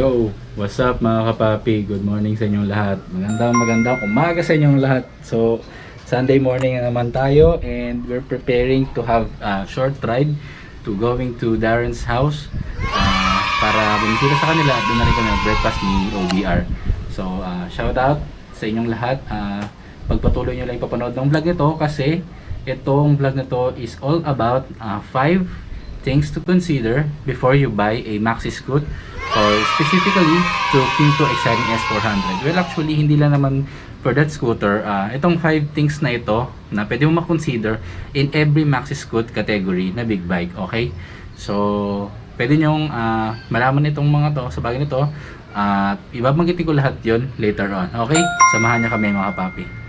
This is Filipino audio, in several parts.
Yo, what's up mga kapapi? Good morning sa inyong lahat. Magandang magandang umaga sa inyong lahat. So, Sunday morning na naman tayo and we're preparing to have a short ride to going to Darren's house ah, para bumisita sa kanila at doon na rin kami breakfast ni OBR. So, ah, shout out sa inyong lahat. Ah, pagpatuloy nyo lang ipapanood ng vlog nito kasi itong vlog na to is all about 5 things to consider before you buy a Maxi Scoot or specifically to Kinto Exciting S400. Well, actually, hindi lang naman for that scooter. ah, itong 5 things na ito na pwede mo makonsider in every Maxi Scoot category na big bike. Okay? So, pwede nyong ah, malaman itong mga to sa bagay nito at ibabanggitin ko lahat yon later on. Okay? Samahan niyo kami mga papi.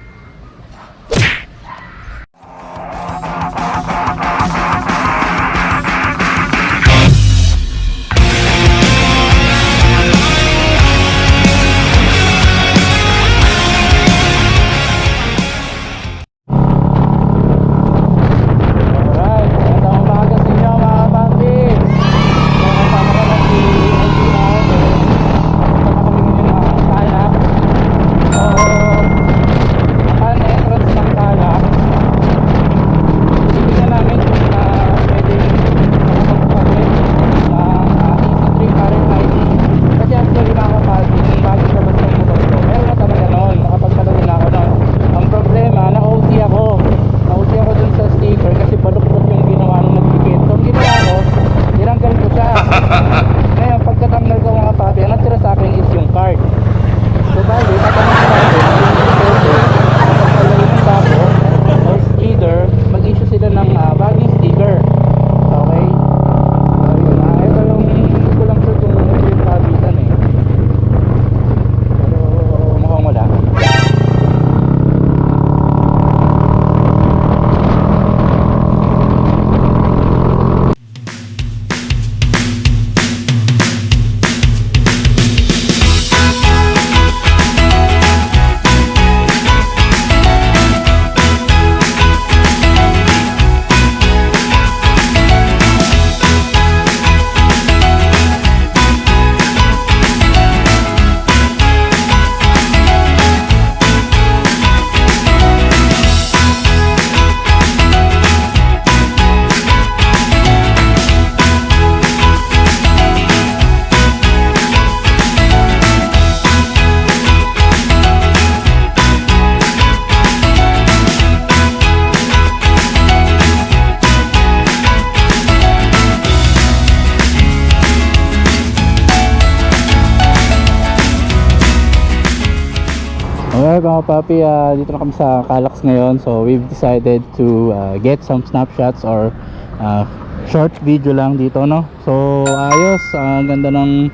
Mga papi, ah, dito na kami sa Calax ngayon. So we've decided to ah, get some snapshots or ah, short video lang dito no? So ayos, ang ganda ng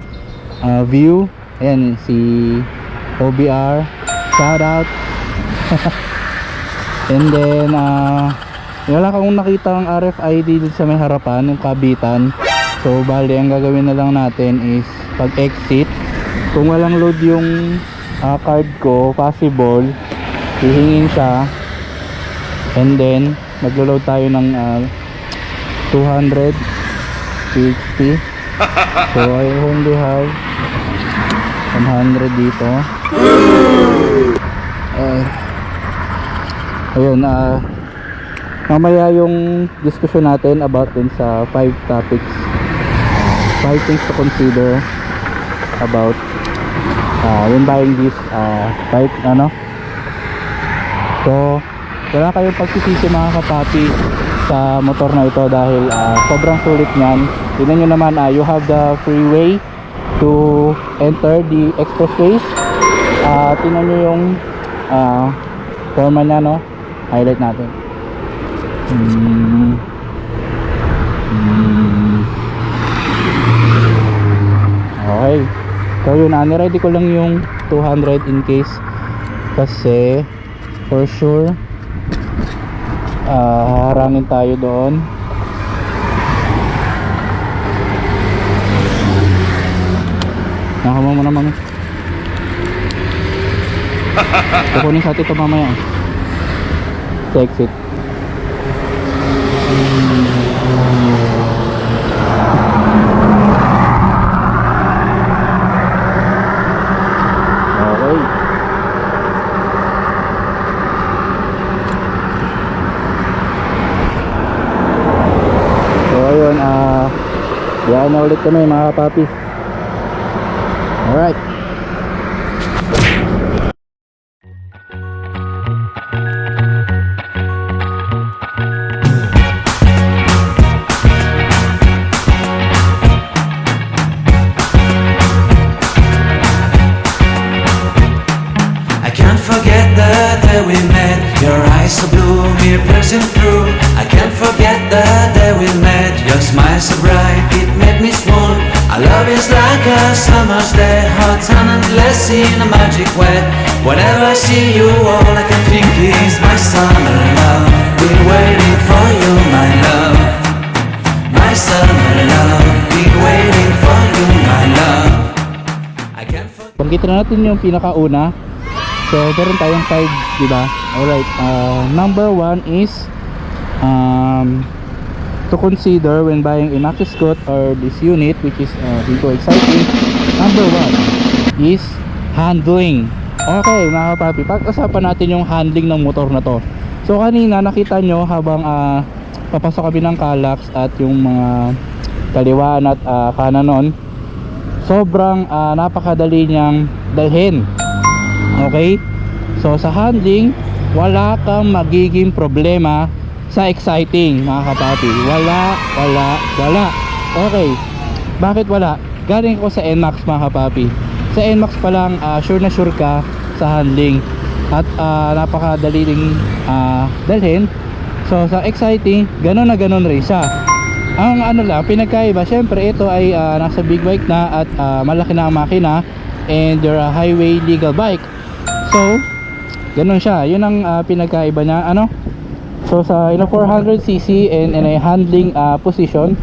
ah, view. Ayan si OBR, shout out. And then ah wala akong nakita ang RFID dito sa may harapan, yung kabitan. So bali ang gagawin na lang natin is pag exit Kung walang load yung ah, card ko possible. Hihingin siya. And then maglo-load tayo ng ah, 200 PHP so I only have 100 dito. Uh, ayun ah. Mamaya yung discussion natin about dun sa 5 topics. 5 things to consider about uh, when buying this uh, bike ano so wala kayong pagsisisi mga kapapi sa motor na ito dahil uh, sobrang sulit niyan tignan nyo naman uh, you have the freeway to enter the expressways uh, tingnan nyo yung uh, forma niya no highlight natin. Hmm. okay So yun, ah, niready ko lang yung 200 in case kasi for sure ah haharangin tayo doon. Nakama mo na mami. Kukunin sa atin ito mamaya. Sa exit. Ulit kami mga papi. Alright. Summer's day, hot and endless in a magic way. Whenever I see you, all I can think is my summer love. Been waiting for you, my love. My summer love. Been waiting for you, my love. I can't forget. Na natin yung pinakauna. So, meron tayong 5, di ba? Alright. Uh, number 1 is um, to consider when buying a Maxi Scoot or this unit which is uh, Vigo Exciting. Number 1 is handling. Okay, mga papi, pag-usapan natin yung handling ng motor na to. So, kanina nakita nyo habang uh, papasok kami ng Calax at yung mga kaliwaan at uh, kanan nun, sobrang ah, napakadali niyang dalhin okay so sa handling wala kang magiging problema sa exciting mga kapapi wala wala wala. Okay. Bakit wala? Galing ko sa NMAX mga kapapi sa NMAX pa lang ah, sure na sure ka sa handling. At ah, napakadali ding ah, dalhin. So sa exciting ganun na ganun rin siya. Ang ano lang pinagkaiba syempre ito ay ah, nasa big bike na at ah, malaki na ang makina and you're a highway legal bike. So ganun siya. Yun ang ah, pinagkaiba niya. Ano so sa in a 400cc and in a handling ah, position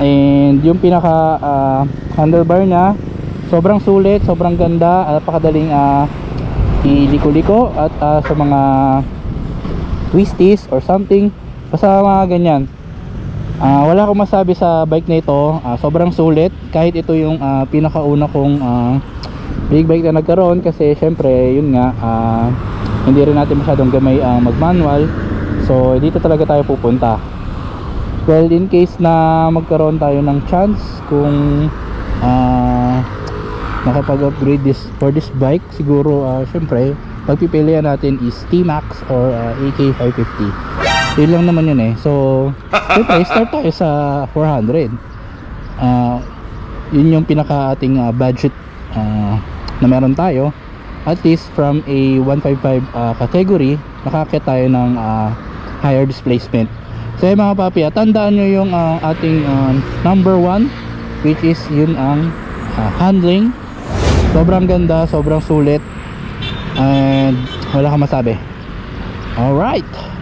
and yung pinaka ah, handlebar niya sobrang sulit sobrang ganda napakadaling ah, iliko-liko at ah, sa mga twisties or something basta mga ganyan Ah, wala akong masabi sa bike na ito. Ah, sobrang sulit kahit ito yung ah, pinakauna kong ah, big bike na nagkaroon kasi syempre yun nga ah, hindi rin natin masyadong gamay ang mag-manual. So dito talaga tayo pupunta. Well, in case na magkaroon tayo ng chance kung ah, makapag-upgrade this for this bike, siguro ah, syempre pagpipilian natin is T-Max or ah, AK550 yun lang naman yun eh. So syempre start tayo sa 400 Ah, yun yung pinaka ating ah, budget ah, na meron tayo. At least from a 155 ah, category nakakit tayo ng ah, higher displacement. So yun mga papi ah, tandaan nyo yung ah, ating ah, number 1 which is yun ang ah, handling. Sobrang ganda sobrang sulit and wala kang masabi. Alright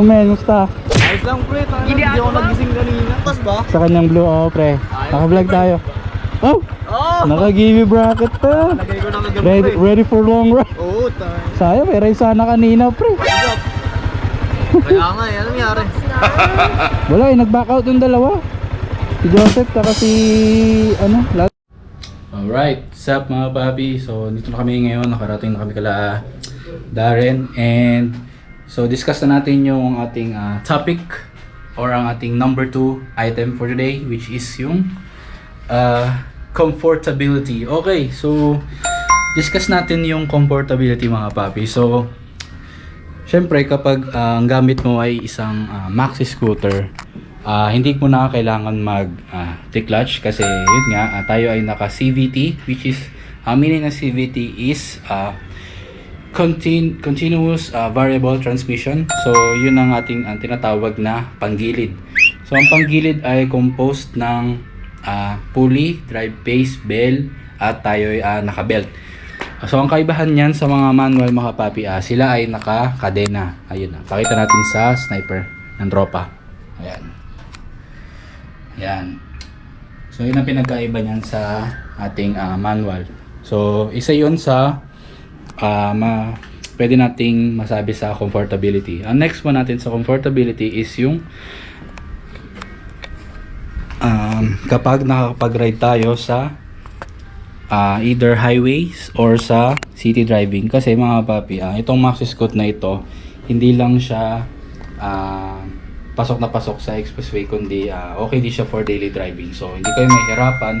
oh man musta Ayos lang pre, tayo hindi ako nagising kanina. Pas ba? sa kanyang blue oh pre. Naka-vlog tayo. Oh! Oo! naka-give bracket kagabi ready, ready for long run. Oo, tayo. sayang race sana kanina pre. Kaya nga eh, anong nangyari? wala eh. Nag-back out yung dalawa. Si Joseph saka si ano lahat Alright, what's up mga papi? So, dito na kami ngayon, nakarating na kami kala Darren and so discuss na natin yung ating ah, topic or ang ating number 2 item for today which is yung ah, comfortability. Okay, so discuss natin yung comfortability mga papi. So, Siyempre, kapag ah, ang gamit mo ay isang ah, maxi scooter, ah, hindi mo na kailangan mag ah, clutch kasi yun nga, ah, tayo ay naka CVT which is, ang meaning ng CVT is ah, contin- continuous ah, variable transmission. So, yun ang ating ang tinatawag na panggilid. So, ang panggilid ay composed ng ah, pulley, drive base, bell, at tayo ay ah, naka-belt. So ang kaibahan niyan sa mga manual mga kapapi, ah, sila ay naka-kadena. Ayun na. Pakita natin sa sniper ng tropa. Ayan. Ayan. So yun ang pinagkaiba niyan sa ating ah, manual. So isa yun sa ah, ma pwede nating masabi sa comfortability. Ang next one natin sa comfortability is yung um, kapag nakakapag-ride tayo sa ah, either highways or sa city driving. Kasi mga papi ah, itong Maxi Scoot na ito hindi lang siya ah, pasok na pasok sa expressway kundi ah, okay din siya for daily driving. So hindi kayo mahirapan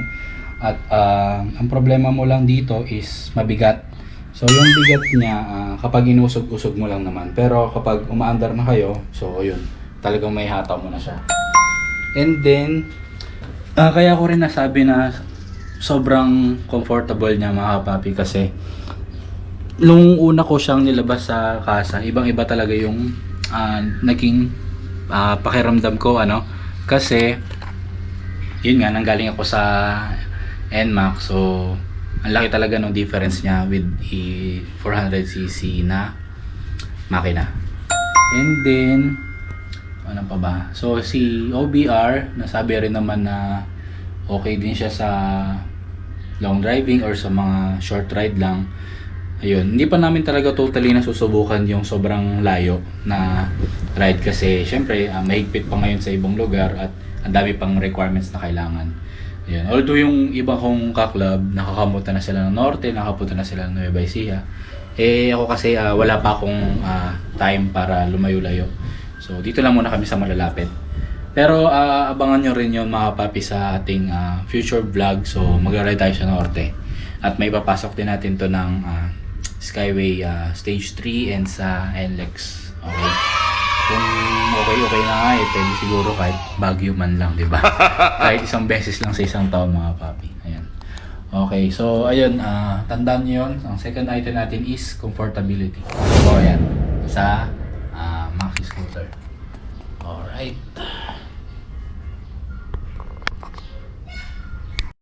at ah, ang problema mo lang dito is mabigat so yung bigat niya ah, kapag inusog-usog mo lang naman pero kapag umaandar na kayo so yun talagang may hataw mo na siya. And then Ah, kaya ko rin nasabi na sobrang comfortable niya mga kapapi kasi nung una ko siyang nilabas sa kasa, ibang-iba talaga yung ah, naging ah, pakiramdam ko ano. Kasi yun nga nanggaling ako sa NMAX so ang laki talaga ng difference niya with the 400cc na makina. And then ano pa ba? So si OBR, nasabi rin naman na okay din siya sa long driving or sa mga short ride lang. Ayun, hindi pa namin talaga totally nasusubukan yung sobrang layo na ride kasi syempre ah, mahigpit pa ngayon sa ibang lugar at ang dami pang requirements na kailangan. Ayun. Although yung iba kong kaklab, nakakamuta na sila ng norte, nakapunta na sila ng Nueva Ecija. Eh ako kasi ah, wala pa akong ah, time para lumayo-layo. So dito lang muna kami sa malalapit. Pero ah, abangan nyo rin yung mga papi sa ating ah, future vlog. So mag-ride tayo sa norte. At may papasok din natin to ng ah, Skyway ah, Stage 3 and sa NLEX. Okay? Kung okay-okay na nga eh, pwede siguro kahit Baguio man lang, di ba? kahit isang beses lang sa isang taon mga papi. Ayan. Okay, so ayun, ah, tandaan nyo yun. Ang second item natin is comfortability. So ayan, sa ah, Maxi Scooter. Alright.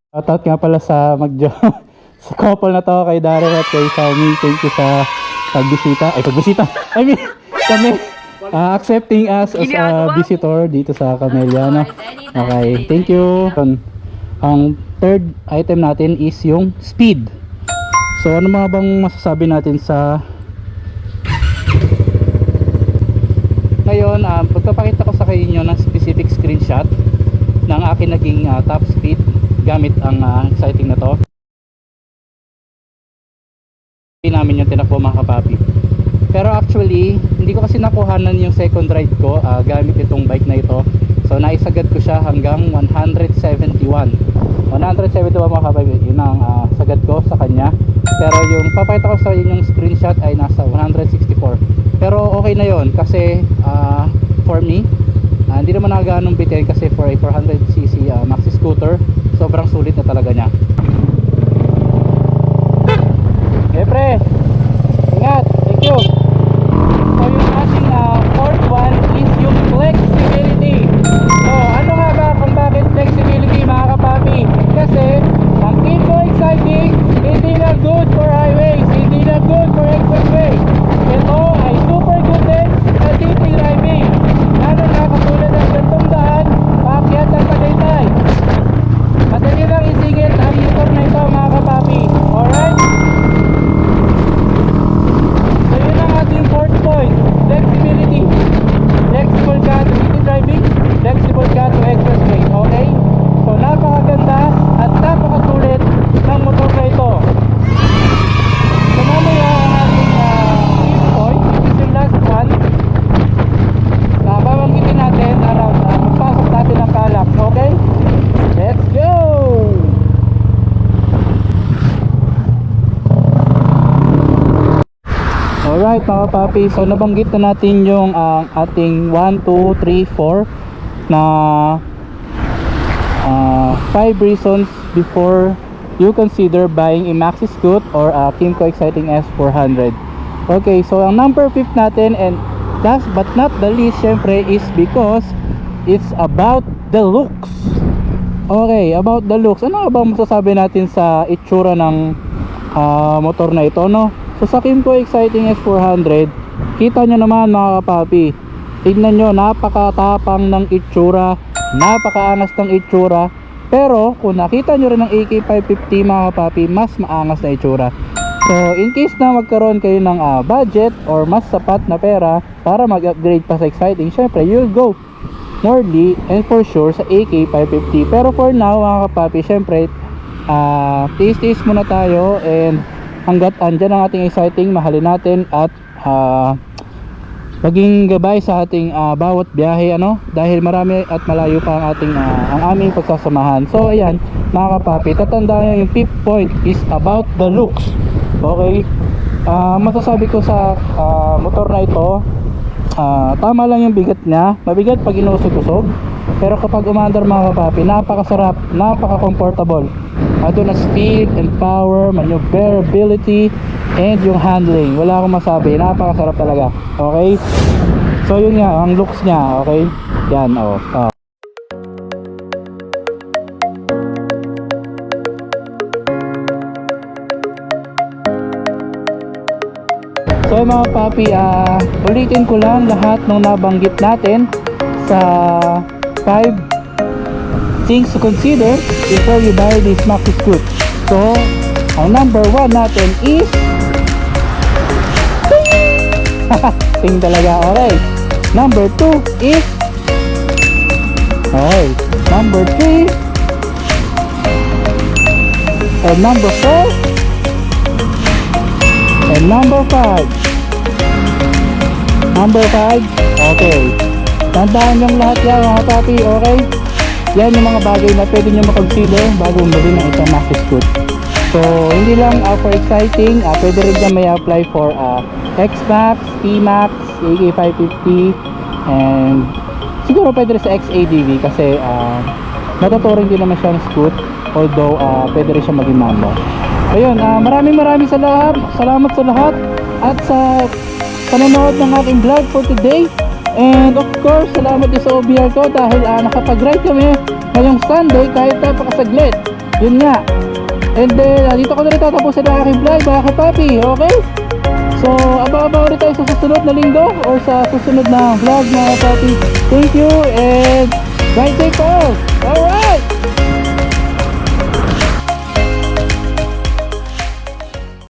Shoutout nga pala sa magjo sa couple na to kay Darren at kay Sammy. Thank you sa pagbisita. Ay, pagbisita. I mean, kami ah, accepting us as a visitor dito sa Camellia. No? Okay, thank you. Ang- third item natin is yung speed. So, ano mga bang masasabi natin sa Ngayon, um, pagpapakita ko sa inyo ng specific screenshot ng akin naging ah, top speed gamit ang ah, exciting na to. Namin yung tinakbo mga kapapi. Pero actually, hindi ko kasi nakuhanan yung second ride ko ah, gamit itong bike na ito. So naisagad ko siya hanggang 171. 171 mga kapapi, yun ang ah, sagad ko sa kanya. Pero yung papakita ko sa inyo yung screenshot ay nasa 164. Pero okay na yon kasi ah, for me, ah, hindi naman nagaganong bitin kasi for a 400cc ah, maxi scooter, sobrang sulit na talaga niya. Okay pre, ingat, thank you. Alright mga papi, so nabanggit na natin yung ang ating 1, 2, 3, 4 na 5 reasons before you consider buying a Maxi Scoot or a Kimco Exciting S400. Okay, so ang number 5 natin and last but not the least syempre is because it's about the looks. Okay, about the looks. Ano ba masasabi natin sa itsura ng ah, motor na ito no so sa Kimco Exciting S400 kita nyo naman mga kapapi. Tignan nyo napakatapang ng itsura. Napakaangas ng itsura. Pero kung nakita nyo rin ng AK550 mga kapapi mas maangas na itsura. So in case na magkaroon kayo ng ah, budget or mas sapat na pera para mag-upgrade pa sa Exciting syempre you'll go Nordly and for sure sa AK550 pero for now mga kapapi syempre ah tiis-tiis muna tayo and hanggat andyan ang ating exciting mahalin natin at ah, maging gabay sa ating ah, bawat biyahe ano? Dahil marami at malayo pa ang ating ah, ang aming pagsasamahan. So ayan mga kapapi tatandaan nyo yung fifth point is about the looks. Okay? Ah, masasabi ko sa ah, motor na ito Ah, tama lang yung bigat niya. Mabigat pag inusog-usog. Pero kapag umandar mga kapapi napakasarap napaka-comfortable. Ito na speed and power maneuverability and yung handling. Wala akong masabi. Napakasarap talaga. Okay? So yun nga ang looks niya. Okay? Yan oh, oh. So mga papi, ah, ulitin ko lang lahat ng nabanggit natin sa 5 things to consider before you buy this Maxi Scoot. So, ang number 1 natin is Ting talaga, okay. Number 2 is Okay. Number 3 And number 4 And number 5 Number 5 Okay. Tandaan yung lahat yan mga papi Okay? Yan yung mga bagay na pwede nyo makonsider Bago bumili ng isang Maxi Scoot So hindi lang uh, for exciting uh, Pwede rin dyan may apply for uh, X-Max, T-Max, AK550 And siguro pwede rin sa XADV Kasi uh, natuturing din naman siyang scoot Although uh, pwede rin siya maging mambo Ayun, ah, maraming maraming salamat, salamat sa lahat at sa panonood ng aking vlog for today. And of course, salamat din sa OBR ko dahil ah, nakapag-ride kami ngayong Sunday kahit napakasaglit. Yun nga. And then, ah, dito ko na rin tatapusin ang aking vlog mga kapapi, okay? So, abang-abang ulit tayo sa susunod na linggo or sa susunod na vlog mga kapapi. Thank you and ride safe all! Alright!